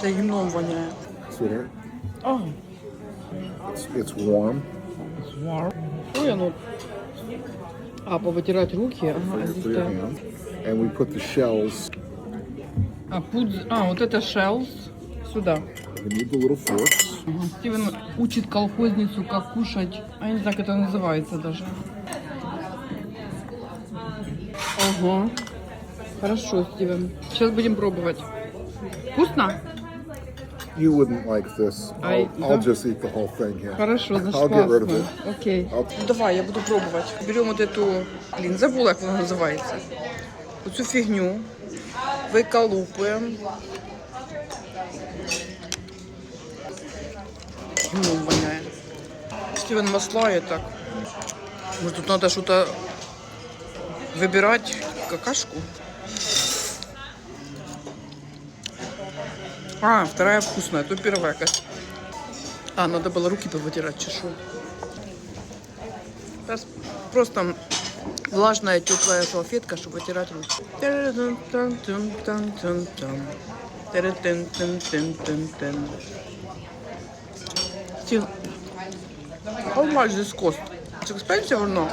Це гімном воняє. Sweetheart, А, it's, it's warm. ой, оно. А, повитирати руки. Ага, for, здесь for your так. hand. And we put the shells. А, пудз... а, вот это shells сюда. We need the little forks. Ага. Стивен учит колхозницу, как кушать. А я не знаю, как это называется даже. Ага. Хорошо, Стивен. Сейчас будем пробовать. Вкусно? You wouldn't like this. I'll, I- I'll just eat the whole thing here. Хорошо, I'll get rid of it. Окей. I'll- Ну, давай, я буду пробовать. Берем вот эту, блин, забула, як вона називається. Оцю фігню. Виколупуємо. Ну, воняє. Стивен маслає так. Может, тут надо что-то выбирать какашку? А, вторая вкусная, то первая какая. А, надо было руки повытирать, чешу. Сейчас просто влажная теплая салфетка, чтобы вытирать руки. Тан-тан-тан-тан-тан. Тан-тан-тан-тан-тан. Стив, how much this cost? It's expensive or no?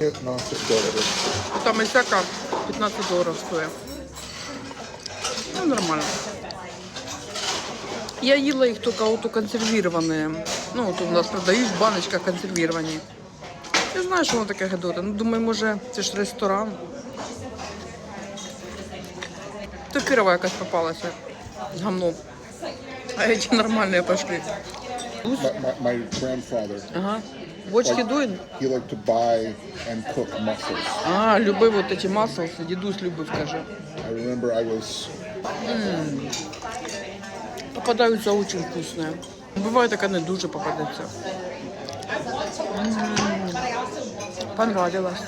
It not to go with it. Там всяка 15 долларов стоит. Ну, нормально. Я їла їх тільки ото консервіровані. Ну, от у нас продають в баночках консервіровані. Я знаю, що воно таке гидота. Ну, думаю, може, це ж ресторан. То пірова якась попалася з гамном. А эти нормальные пошли. My, my, my grandfather, Ага. Watch he doing? he liked to buy and cook mussels. А, любив вот эти маслоси, дідусь любив, каже. I remember I was Попадаются очень вкусные. Бывает, так не дуже попадется. М, Понравилось.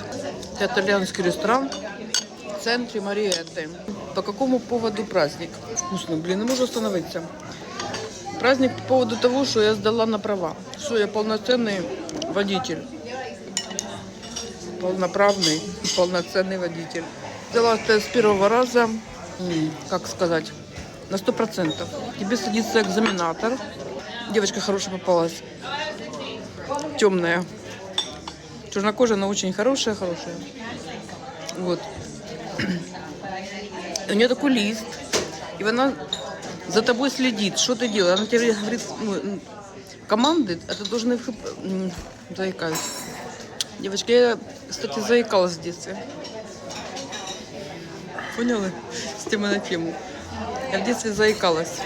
Это итальянский ресторан в центре Мариетты. По какому поводу праздник? Вкусно, блин, не могу остановиться. Праздник по поводу того, что я сдала на права. Что я полноценный водитель. Полноправный и полноценный водитель. Взяла тест с первого раза, м, как сказать, на сто процентов. Тебе садится экзаменатор. Девочка хорошая попалась. Темная. Чернокожая, но очень хорошая, хорошая. Вот. У нее такой лист. И она за тобой следит, что ты делаешь. Она тебе говорит, ну, команды, а ты должен их... Девочка, я, кстати, заикалась в детстве. Поняли? С темой на тему. Я в детстве заикалась.